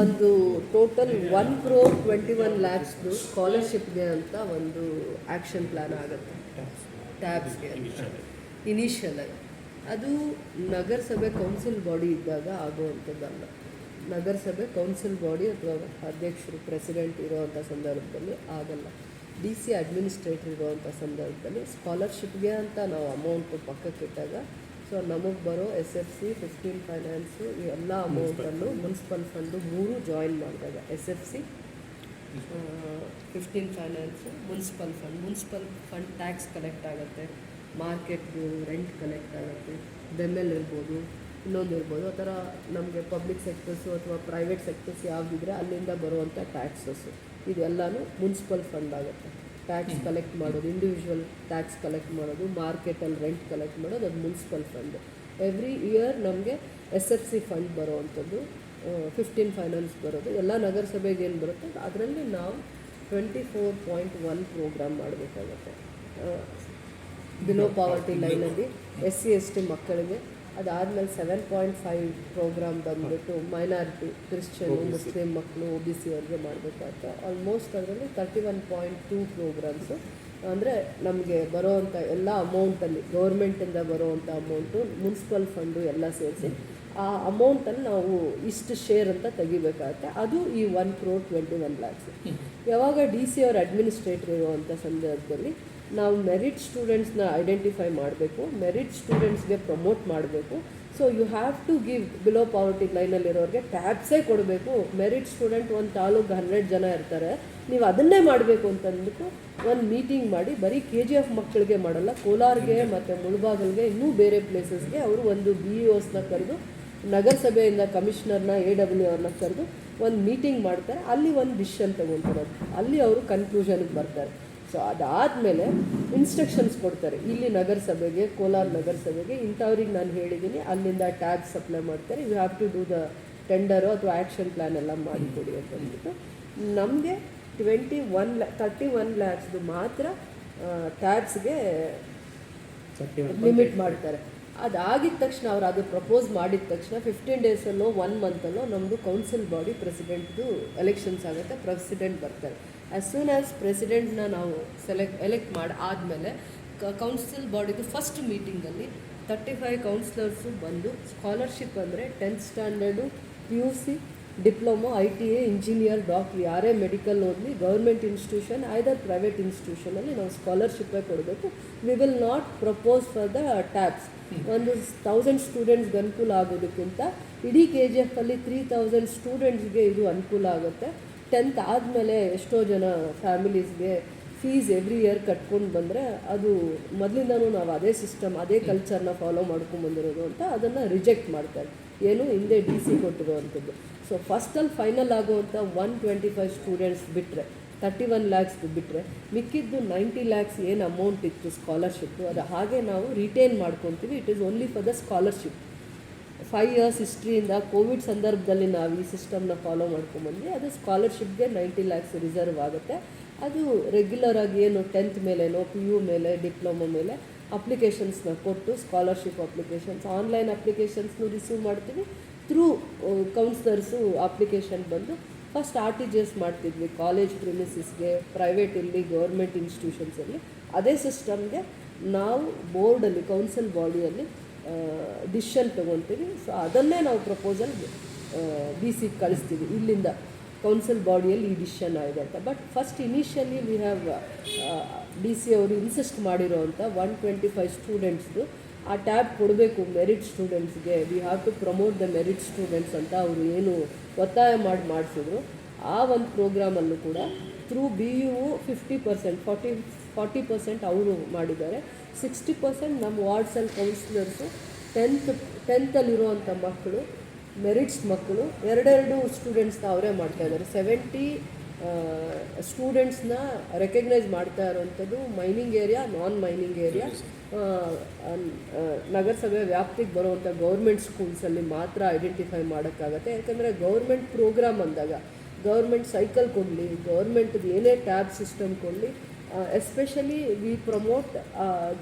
ಒಂದು total one crore twenty one ಲ್ಯಾಕ್ಸ್ದು ಸ್ಕಾಲರ್ಶಿಪ್ಗೆ ಅಂತ ಒಂದು ಆ್ಯಕ್ಷನ್ ಪ್ಲ್ಯಾನ್ ಆಗುತ್ತೆ. ಟ್ಯಾಬ್ಸ್ಗೆ ಇನಿಷಿಯಲ್ ಆಗಿ. ಅದು ನಗರಸಭೆ ಕೌನ್ಸಿಲ್ ಬಾಡಿ ಇದ್ದಾಗ ಆಗುವಂಥದ್ದಲ್ಲ. ನಗರಸಭೆ ಕೌನ್ಸಿಲ್ ಬಾಡಿ ಅಥವಾ ಅಧ್ಯಕ್ಷರು ಪ್ರೆಸಿಡೆಂಟ್ ಇರೋವಂಥ ಸಂದರ್ಭದಲ್ಲಿ ಆಗಲ್ಲ. ಡಿ ಸಿ ಅಡ್ಮಿನಿಸ್ಟ್ರೇಟರ್ ಇರುವಂಥ ಸಂದರ್ಭದಲ್ಲಿ ಸ್ಕಾಲರ್ಶಿಪ್ಗೆ ಅಂತ ನಾವು ಅಮೌಂಟು ಪಕ್ಕಕ್ಕಿಟ್ಟಾಗ ಸೊ ನಮಗೆ ಬರೋ S F C fifteen finance ಈ ಎಲ್ಲ ಅಮೌಂಟನ್ನು ಮುನ್ಸಿಪಲ್ ಫಂಡು ಮೂರು ಜಾಯಿನ್ ಮಾಡಿದಾಗ S F C fifteen finance municipal fund municipal fund tax collect ಆಗುತ್ತೆ ಮಾರ್ಕೆಟ್ದು ರೆಂಟ್ ಕಲೆಕ್ಟ್ ಆಗುತ್ತೆ ಬೆಮ್ಮೆಲ್ ಇರ್ಬೋದು ಇನ್ನೊಂದು ಇರ್ಬೋದು. ಆ ಥರ ನಮಗೆ ಪಬ್ಲಿಕ್ ಸೆಕ್ಟರ್ಸು ಅಥವಾ ಪ್ರೈವೇಟ್ ಸೆಕ್ಟರ್ಸ್ ಯಾವುದಿದ್ರೆ ಅಲ್ಲಿಂದ ಬರುವಂಥ ಟ್ಯಾಕ್ಸಸ್ಸು ಇದೆಲ್ಲನೂ ಮುನ್ಸಿಪಲ್ ಫಂಡ್ ಆಗುತ್ತೆ. ಟ್ಯಾಕ್ಸ್ ಕಲೆಕ್ಟ್ ಮಾಡೋದು ಇಂಡಿವಿಜುವಲ್ ಟ್ಯಾಕ್ಸ್ ಕಲೆಕ್ಟ್ ಮಾಡೋದು ಮಾರ್ಕೆಟಲ್ಲಿ ರೆಂಟ್ ಕಲೆಕ್ಟ್ ಮಾಡೋದು ಅದು ಮುನ್ಸಿಪಲ್ ಫಂಡ್ ಎವ್ರಿ ಇಯರ್ ನಮಗೆ ಎಸ್ ಎಫ್ ಸಿ ಫಂಡ್ ಬರೋವಂಥದ್ದು ಫಿಫ್ಟೀನ್ ಫೈನಾನ್ಸ್ ಬರೋದು. ಎಲ್ಲ ನಗರಸಭೆಗೆ ಏನು ಬರುತ್ತೆ? ಅದರಲ್ಲಿ ನಾವು twenty four point one program ಮಾಡಬೇಕಾಗುತ್ತೆ ಬಿಲೋ ಪಾವರ್ಟಿ ಲೈನಲ್ಲಿ ಎಸ್ ಸಿ ಎಸ್ ಟಿ ಮಕ್ಕಳಿಗೆ ಅದಾದಮೇಲೆ ಸೆವೆನ್ ಪಾಯಿಂಟ್ ಫೈವ್ ಪ್ರೋಗ್ರಾಮ್ ಬಂದುಬಿಟ್ಟು ಮೈನಾರಿಟಿ ಕ್ರಿಶ್ಚಿಯನ್ ಮುಸ್ಲಿಂ ಮಕ್ಕಳು ಒ ಬಿ ಸಿ ಅವ್ರಿಗೆ ಮಾಡಬೇಕಾಗುತ್ತೆ ಆಲ್ಮೋಸ್ಟ್ ಅದರಲ್ಲಿ thirty one point two programs ಅಂದರೆ ನಮಗೆ ಬರೋವಂಥ ಎಲ್ಲ ಅಮೌಂಟಲ್ಲಿ ಗೌರ್ಮೆಂಟಿಂದ ಬರೋವಂಥ ಅಮೌಂಟು ಮುನ್ಸಿಪಲ್ ಫಂಡು ಎಲ್ಲ ಸೇರಿಸಿ ಆ ಅಮೌಂಟಲ್ಲಿ ನಾವು ಇಷ್ಟು ಶೇರ್ ಅಂತ ತೆಗಿಬೇಕಾಗತ್ತೆ. ಅದು ಈ one crore twenty one lakhs ಯಾವಾಗ ಡಿ ಸಿ ಅವ್ರ ಅಡ್ಮಿನಿಸ್ಟ್ರೇಟರ್ ಇರುವಂಥ ಸಂದರ್ಭದಲ್ಲಿ ನಾವು ಮೆರಿಟ್ ಸ್ಟೂಡೆಂಟ್ಸ್ನ ಐಡೆಂಟಿಫೈ ಮಾಡಬೇಕು ಮೆರಿಟ್ ಸ್ಟೂಡೆಂಟ್ಸ್ಗೆ ಪ್ರಮೋಟ್ ಮಾಡಬೇಕು. So you have to give below poverty ಲೈನಲ್ಲಿರೋರಿಗೆ ಟ್ಯಾಬ್ಸೇ ಕೊಡಬೇಕು. ಮೆರಿಟ್ ಸ್ಟೂಡೆಂಟ್ ಒಂದು ತಾಲೂಕು ಹಂಡ್ರೆಡ್ ಜನ ಇರ್ತಾರೆ. ನೀವು ಅದನ್ನೇ ಮಾಡಬೇಕು ಅಂತಂದ್ಬಿಟ್ಟು ಒಂದು ಮೀಟಿಂಗ್ ಮಾಡಿ, ಬರೀ ಕೆ ಜಿ ಎಫ್ ಮಕ್ಕಳಿಗೆ ಮಾಡಲ್ಲ, ಕೋಲಾರ್ಗೆ ಮತ್ತು ಮುಳಬಾಗಲ್ಗೆ ಇನ್ನೂ ಬೇರೆ ಪ್ಲೇಸಸ್ಗೆ ಅವರು ಒಂದು ಬಿ ಇ ಓಸ್ನ ಕರೆದು, ನಗರಸಭೆಯಿಂದ ಕಮಿಷನರ್ನ ಎ ಡಬ್ಲ್ಯೂ ಅವ್ರನ್ನ ಕರೆದು ಒಂದು ಮೀಟಿಂಗ್ ಮಾಡ್ತಾರೆ. ಅಲ್ಲಿ ಒಂದು ಡಿಸಿಷನ್ ತಗೊಳ್ತಾರೆ ಅಲ್ಲಿ ಅವರು ಕನ್ಕ್ಲೂಷನ್ಗೆ ಬರ್ತಾರೆ. ಸೊ ಅದಾದಮೇಲೆ ಇನ್ಸ್ಟ್ರಕ್ಷನ್ಸ್ ಕೊಡ್ತಾರೆ. ಇಲ್ಲಿ ನಗರಸಭೆಗೆ ಕೋಲಾರ ನಗರಸಭೆಗೆ ಇಂಥವ್ರಿಗೆ ನಾನು ಹೇಳಿದ್ದೀನಿ ಅಲ್ಲಿಂದ ಟ್ಯಾಬ್ ಸಪ್ಲೈ ಮಾಡ್ತಾರೆ. You have to do the tender ಅಥವಾ ಆ್ಯಕ್ಷನ್ ಪ್ಲ್ಯಾನ್ ಎಲ್ಲ ಮಾಡಿಕೊಡಿ ಅಂತ ಅಂದ್ಬಿಟ್ಟು. ನಮಗೆ ಟ್ವೆಂಟಿ ಒನ್ ಲ್ಯಾ ತರ್ಟಿ ಒನ್ ಲ್ಯಾಕ್ಸ್ದು ಮಾತ್ರ ಟ್ಯಾಕ್ಸ್ಗೆ ಲಿಮಿಟ್ ಮಾಡ್ತಾರೆ. ಅದಾಗಿದ ತಕ್ಷಣ ಅವ್ರು ಅದು ಪ್ರಪೋಸ್ ಮಾಡಿದ ತಕ್ಷಣ ಫಿಫ್ಟೀನ್ ಡೇಸಲ್ಲೋ ಒನ್ ಮಂತಲ್ಲೋ ನಮ್ಮದು ಕೌನ್ಸಿಲ್ ಬಾಡಿ ಪ್ರೆಸಿಡೆಂಟ್ದು ಎಲೆಕ್ಷನ್ಸ್ ಆಗುತ್ತೆ ಪ್ರೆಸಿಡೆಂಟ್ ಬರ್ತಾರೆ. ಆ್ಯಸ್ ಸೂನ್ ಆ್ಯಸ್ ಪ್ರೆಸಿಡೆಂಟ್ನ ನಾವು ಸೆಲೆಕ್ಟ್ ಎಲೆಕ್ಟ್ ಮಾಡಿ, ಆದಮೇಲೆ ಕೌನ್ಸಿಲ್ ಬಾಡಿದು ಫಸ್ಟ್ ಮೀಟಿಂಗಲ್ಲಿ ತರ್ಟಿ ಫೈವ್ ಕೌನ್ಸಿಲರ್ಸು ಬಂದು ಸ್ಕಾಲರ್ಶಿಪ್ ಅಂದರೆ tenth standard P U C diploma, I T A, engineer, doctor ಯಾರೇ ಮೆಡಿಕಲ್ ಓದಲಿ ಗೌರ್ಮೆಂಟ್ ಇನ್ಸ್ಟಿಟ್ಯೂಷನ್, ಐದರ್ ಪ್ರೈವೇಟ್ ಇನ್ಸ್ಟಿಟ್ಯೂಷನಲ್ಲಿ ನಾವು ಸ್ಕಾಲರ್ಶಿಪ್ಪೇ ಕೊಡಬೇಕು. We will not propose for the tax ಒಂದು ತೌಸಂಡ್ ಸ್ಟೂಡೆಂಟ್ಸ್ಗೆ ಅನುಕೂಲ ಆಗೋದಕ್ಕಿಂತ ಇಡೀ ಕೆ ಜಿ ಎಫಲ್ಲಿ ತ್ರೀ ತೌಸಂಡ್ ಸ್ಟೂಡೆಂಟ್ಸ್ಗೆ ಇದು ಅನುಕೂಲ ಆಗುತ್ತೆ. ಟೆಂತ್ ಆದಮೇಲೆ ಎಷ್ಟೋ ಜನ ಫ್ಯಾಮಿಲೀಸ್ಗೆ ಫೀಸ್ ಎವ್ರಿ ಇಯರ್ ಕಟ್ಕೊಂಡು ಬಂದರೆ ಅದು ಮೊದಲಿಂದನೂ ನಾವು ಅದೇ ಸಿಸ್ಟಮ್ ಅದೇ ಕಲ್ಚರ್ನ ಫಾಲೋ ಮಾಡ್ಕೊಂಡು ಬಂದಿರೋದು ಅಂತ ಅದನ್ನು ರಿಜೆಕ್ಟ್ ಮಾಡ್ತಾರೆ. ಏನು ಹಿಂದೆ ಡಿ ಸಿ ಕೊಟ್ಟಿರುವಂಥದ್ದು. ಸೊ ಫಸ್ಟಲ್ಲಿ ಫೈನಲ್ ಆಗುವಂಥ ಒನ್ ಟ್ವೆಂಟಿ ಫೈವ್ ಸ್ಟೂಡೆಂಟ್ಸ್ ಬಿಟ್ಟರೆ ತರ್ಟಿ ಒನ್ ಲ್ಯಾಕ್ಸ್ ಬಿಟ್ಟರೆ ಮಿಕ್ಕಿದ್ದು ನೈಂಟಿ ಲ್ಯಾಕ್ಸ್ ಏನು ಅಮೌಂಟ್ ಇತ್ತು ಸ್ಕಾಲರ್ಶಿಪ್ಪು ಅದು ಹಾಗೆ ನಾವು ರಿಟೈನ್ ಮಾಡ್ಕೊತೀವಿ. It is only for the scholarship five years ಹಿಸ್ಟ್ರಿಯಿಂದ Covid ಸಂದರ್ಭದಲ್ಲಿ ನಾವು ಈ ಸಿಸ್ಟಮ್ನ ಫಾಲೋ ಮಾಡ್ಕೊಂಬಂದ್ವಿ. ಅದು ಸ್ಕಾಲರ್ಶಿಪ್ಗೆ ನೈಂಟಿ ಲ್ಯಾಕ್ಸ್ ರಿಸರ್ವ್ ಆಗುತ್ತೆ. ಅದು ರೆಗ್ಯುಲರ್ ಆಗಿ ಏನು ಟೆಂತ್ ಮೇಲೇನೋ ಪಿ ಯು ಮೇಲೆ ಡಿಪ್ಲೊಮೊ ಮೇಲೆ ಅಪ್ಲಿಕೇಶನ್ಸ್ನ ಕೊಟ್ಟು ಸ್ಕಾಲರ್ಶಿಪ್ ಅಪ್ಲಿಕೇಶನ್ಸ್ ಆನ್ಲೈನ್ ಅಪ್ಲಿಕೇಶನ್ಸ್ನು ರಿಸೀವ್ ಮಾಡ್ತೀವಿ. ಥ್ರೂ ಕೌನ್ಸ್ಲರ್ಸು ಅಪ್ಲಿಕೇಶನ್ ಬಂದು first R T G S ಮಾಡ್ತಿದ್ವಿ. ಕಾಲೇಜ್ ಪ್ರಿಮಿಸಿಸ್ಗೆ ಪ್ರೈವೇಟ್ ಇಲ್ಲಿ ಗೌರ್ಮೆಂಟ್ ಇನ್ಸ್ಟಿಟ್ಯೂಷನ್ಸಲ್ಲಿ ಅದೇ ಸಿಸ್ಟಮ್ಗೆ ನಾವು ಬೋರ್ಡಲ್ಲಿ ಕೌನ್ಸಿಲ್ ಬಾಡಿಯಲ್ಲಿ ಡಿಸಿಷನ್ ತೊಗೊತೀವಿ. ಸೊ ಅದನ್ನೇ ನಾವು ಪ್ರಪೋಸಲ್ ಬಿ ಸಿ ಕಳಿಸ್ತೀವಿ ಇಲ್ಲಿಂದ. ಕೌನ್ಸಿಲ್ ಬಾಡಿಯಲ್ಲಿ ಈ ಡಿಸಿಷನ್ ಆಗಿದೆ ಅಂತ. But first initially we have D C ಅವರು ಇನ್ಸಿಸ್ಟ್ ಮಾಡಿರೋವಂಥ ಒನ್ ಟ್ವೆಂಟಿ ಫೈವ್ ಸ್ಟೂಡೆಂಟ್ಸ್ದು ಆ ಟ್ಯಾಬ್ ಕೊಡಬೇಕು ಮೆರಿಟ್ ಸ್ಟೂಡೆಂಟ್ಸ್ಗೆ we have to promote the merit students ಅಂತ ಅವರು ಏನು ಒತ್ತಾಯ ಮಾಡಿ ಮಾಡಿಸಿದ್ರು. ಆ ಒಂದು ಪ್ರೋಗ್ರಾಮಲ್ಲೂ ಕೂಡ through B U fifty percent forty forty percent ಅವರು ಮಾಡಿದ್ದಾರೆ. ಸಿಕ್ಸ್ಟಿ ಪರ್ಸೆಂಟ್ ನಮ್ಮ ವಾರ್ಡ್ಸಲ್ಲಿ ಕೌನ್ಸಿಲರ್ಸು ಟೆಂತ್ ಟೆಂತಲ್ಲಿರುವಂಥ ಮಕ್ಕಳು ಮೆರಿಟ್ಸ್ ಮಕ್ಕಳು, ಎರಡೆರಡು ಸ್ಟೂಡೆಂಟ್ಸ್ನ ಅವರೇ ಮಾಡ್ತಾ ಇದ್ದಾರೆ. ಸೆವೆಂಟಿ ಸ್ಟೂಡೆಂಟ್ಸ್ನ ರೆಕಗ್ನೈಸ್ ಮಾಡ್ತಾ ಇರೋವಂಥದ್ದು mining area non mining area ನಗರಸಭೆ ವ್ಯಾಪ್ತಿಗೆ ಬರುವಂಥ ಗೌರ್ಮೆಂಟ್ ಸ್ಕೂಲ್ಸಲ್ಲಿ ಮಾತ್ರ ಐಡೆಂಟಿಫೈ ಮಾಡೋಕ್ಕಾಗತ್ತೆ. ಯಾಕಂದರೆ ಗೌರ್ಮೆಂಟ್ ಪ್ರೋಗ್ರಾಮ್ ಅಂದಾಗ ಗೌರ್ಮೆಂಟ್ ಸೈಕಲ್ ಕೊಡಲಿ ಗೌರ್ಮೆಂಟ್ದು ಏನೇ ಟ್ಯಾಬ್ ಸಿಸ್ಟಮ್ ಕೊಡಲಿ ಎಸ್ಪೆಷಲಿ ವಿ ಪ್ರಮೋಟ್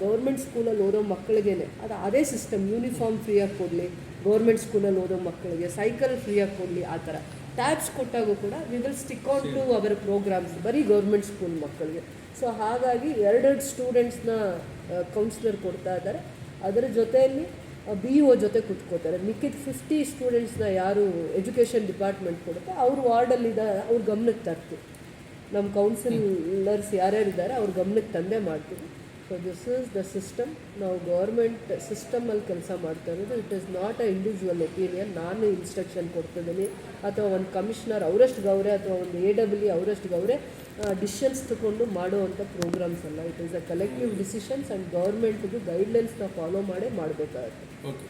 ಗೌರ್ಮೆಂಟ್ ಸ್ಕೂಲಲ್ಲಿ ಓದೋ ಮಕ್ಕಳಿಗೇನೆ, ಅದು ಅದೇ ಸಿಸ್ಟಮ್ ಯೂನಿಫಾರ್ಮ್ ಫ್ರೀಯಾಗಿ ಕೊಡಲಿ. ಗೌರ್ಮೆಂಟ್ ಸ್ಕೂಲಲ್ಲಿ ಓದೋ ಮಕ್ಕಳಿಗೆ ಸೈಕಲ್ ಫ್ರೀಯಾಗಿ ಕೊಡಲಿ ಆ ಥರ. ಟ್ಯಾಬ್ಸ್ ಕೊಟ್ಟಾಗೂ ಕೂಡ we will stick on to our programs ಬರೀ ಗೌರ್ಮೆಂಟ್ ಸ್ಕೂಲ್ ಮಕ್ಕಳಿಗೆ. ಸೊ ಹಾಗಾಗಿ ಎರಡೆರಡು ಸ್ಟೂಡೆಂಟ್ಸ್ನ ಕೌನ್ಸಿಲರ್ ಕೊಡ್ತಾ ಇದ್ದಾರೆ. ಅದರ ಜೊತೆಯಲ್ಲಿ ಬಿ ಒ ಜೊತೆ ಕುತ್ಕೋತಾರೆ. ಮಿಕ್ಕಿದ ಫಿಫ್ಟಿ ಸ್ಟೂಡೆಂಟ್ಸ್ನ ಯಾರು ಎಜುಕೇಷನ್ ಡಿಪಾರ್ಟ್ಮೆಂಟ್ ಕೊಡುತ್ತೆ ಅವ್ರ ವಾರ್ಡಲ್ಲಿದ್ದ ಅವ್ರ ಗಮನಕ್ಕೆ ತರ್ತೀವಿ. ನಮ್ಮ ಕೌನ್ಸಿಲರ್ಸ್ ಯಾರ್ಯಾರಿದ್ದಾರೆ ಅವ್ರ ಗಮನಕ್ಕೆ ತಂದೆ ಮಾಡ್ತೀವಿ. So this is the system ನಾವು ಗೌರ್ಮೆಂಟ್ ಸಿಸ್ಟಮಲ್ಲಿ ಕೆಲಸ ಮಾಡ್ತಾ ಇರೋದು. It is not a individual opinion ನಾನು ಇನ್ಸ್ಟ್ರಕ್ಷನ್ ಕೊಡ್ತಿದ್ದೀನಿ. ಅಥವಾ ಒಂದು ಕಮಿಷನರ್ ಅವರಷ್ಟು ಗೌರೆ ಅಥವಾ ಒಂದು ಎ ಡಬ್ಲ್ಯೂ ಅವರಷ್ಟು ಗೌರೆ ಡಿಸಿಷನ್ಸ್ ತಗೊಂಡು ಮಾಡುವಂಥ ಪ್ರೋಗ್ರಾಮ್ಸ್ ಅಲ್ಲ. It is a collective decisions and ಗೌರ್ಮೆಂಟ್ದು ಗೈಡ್ಲೈನ್ಸ್ನ ಫಾಲೋ ಮಾಡೇ ಮಾಡಬೇಕಾಗುತ್ತೆ. ಓಕೆ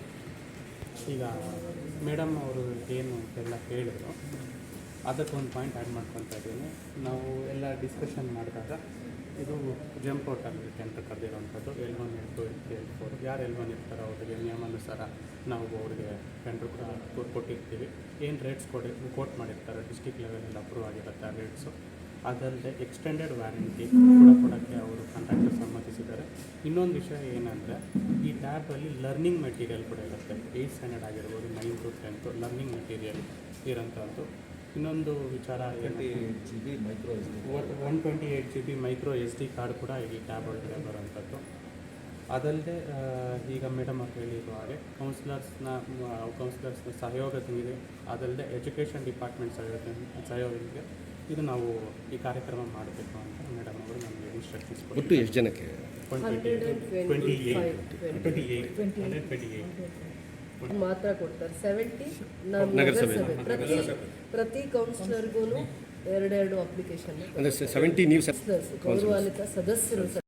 ಈಗ ಮೇಡಮ್ ಅವರು ಏನು ಎಲ್ಲ ಹೇಳಿದ್ರು, ಅದಕ್ಕೊಂದು ಪಾಯಿಂಟ್ ಆ್ಯಡ್ ಮಾಡ್ಕೊತಾ ಇದ್ದೀನಿ. ನಾವು ಎಲ್ಲ ಡಿಸ್ಕಷನ್ ಮಾಡಿದಾಗ ಇದು ಜಂಪ್ ಔಟ್ ಆಗಲಿಕ್ಕೆ ಅಂತ ಕರೆದಿರುವಂಥದ್ದು. L one L two L three four ಯಾರು ಎಲ್ ಒನ್ ಇರ್ತಾರೋ ಅವರಿಗೆ ನಿಯಮಾನುಸಾರ ನಾವು ಅವ್ರಿಗೆ ಟೆಂಡ್ರ್ ಕೊಟ್ಟಿರ್ತೀವಿ. ಏನು ರೇಟ್ಸ್ ಕೊಡಿ, ಕೋಟ್ ಮಾಡಿರ್ತಾರೆ ಡಿಸ್ಟಿಕ್ ಲೆವೆಲಲ್ಲಿ ಅಪ್ರೂವ್ ಆಗಿರುತ್ತೆ ಆ ರೇಟ್ಸು ಅದಲ್ಲದೆ ಎಕ್ಸ್ಟೆಂಡೆಡ್ ವ್ಯಾರಂಟಿ ಕೂಡ ಕೊಡೋಕ್ಕೆ ಅವರು ಕಾಂಟ್ರಾಕ್ಟರ್ ಸಮ್ಮತಿಸಿದ್ದಾರೆ. ಇನ್ನೊಂದು ವಿಷಯ ಏನಂದರೆ, ಈ ಟ್ಯಾಬಲ್ಲಿ ಲರ್ನಿಂಗ್ ಮೆಟೀರಿಯಲ್ ಕೂಡ ಇರುತ್ತೆ. ಏಯ್ಟ್ ಸ್ಟ್ಯಾಂಡರ್ಡ್ ಆಗಿರ್ಬೋದು ನೈನ್ತು ಟೆಂತು ಲರ್ನಿಂಗ್ ಮೆಟೀರಿಯಲ್ ಇರೋಂಥದ್ದು ಇನ್ನೊಂದು ವಿಚಾರ G B micro one twenty eight G B micro S D card ಕೂಡ ಈ ಟ್ಯಾಬ್ ಒಳಗಡೆ ಬರೋವಂಥದ್ದು. ಅದಲ್ಲದೆ ಈಗ ಮೇಡಮ್ ಅವ್ರು ಹೇಳಿರುವ ಹಾಗೆ ಕೌನ್ಸಿಲರ್ಸ್ನ ಕೌನ್ಸಿಲರ್ಸ್ನ ಸಹಯೋಗದೊಂದಿಗೆ ಅದಲ್ಲದೆ ಎಜುಕೇಷನ್ ಡಿಪಾರ್ಟ್ಮೆಂಟ್ ಸಹಯೋಗ ಸಹಯೋಗದೊಂದಿಗೆ ಇದು ನಾವು ಈ ಕಾರ್ಯಕ್ರಮ ಮಾಡಬೇಕು ಅಂತ ಮೇಡಮ್ ಅವರು ನಮಗೆ ಇನ್ಸ್ಟ್ರಕ್ಷನ್ಸ್ ಕೊಟ್ಟು ಎಷ್ಟು ಜನಕ್ಕೆ? Twenty twenty eight twenty eight twenty eight ಮಾತ್ರ ಕೊಡ್ತಾರೆ. ಸೆವೆಂಟಿ ನಮ್ಮ ನಗರಸಭೆ. ಪ್ರತಿ ಪ್ರತಿ ಕೌನ್ಸಿಲರ್ಗೂ ಎರಡೆರಡು ಅಪ್ಲಿಕೇಶನ್ ಸೆವೆಂಟಿ ನೀವು ಗೌರವಾನ್ವಿತ ಸದಸ್ಯರು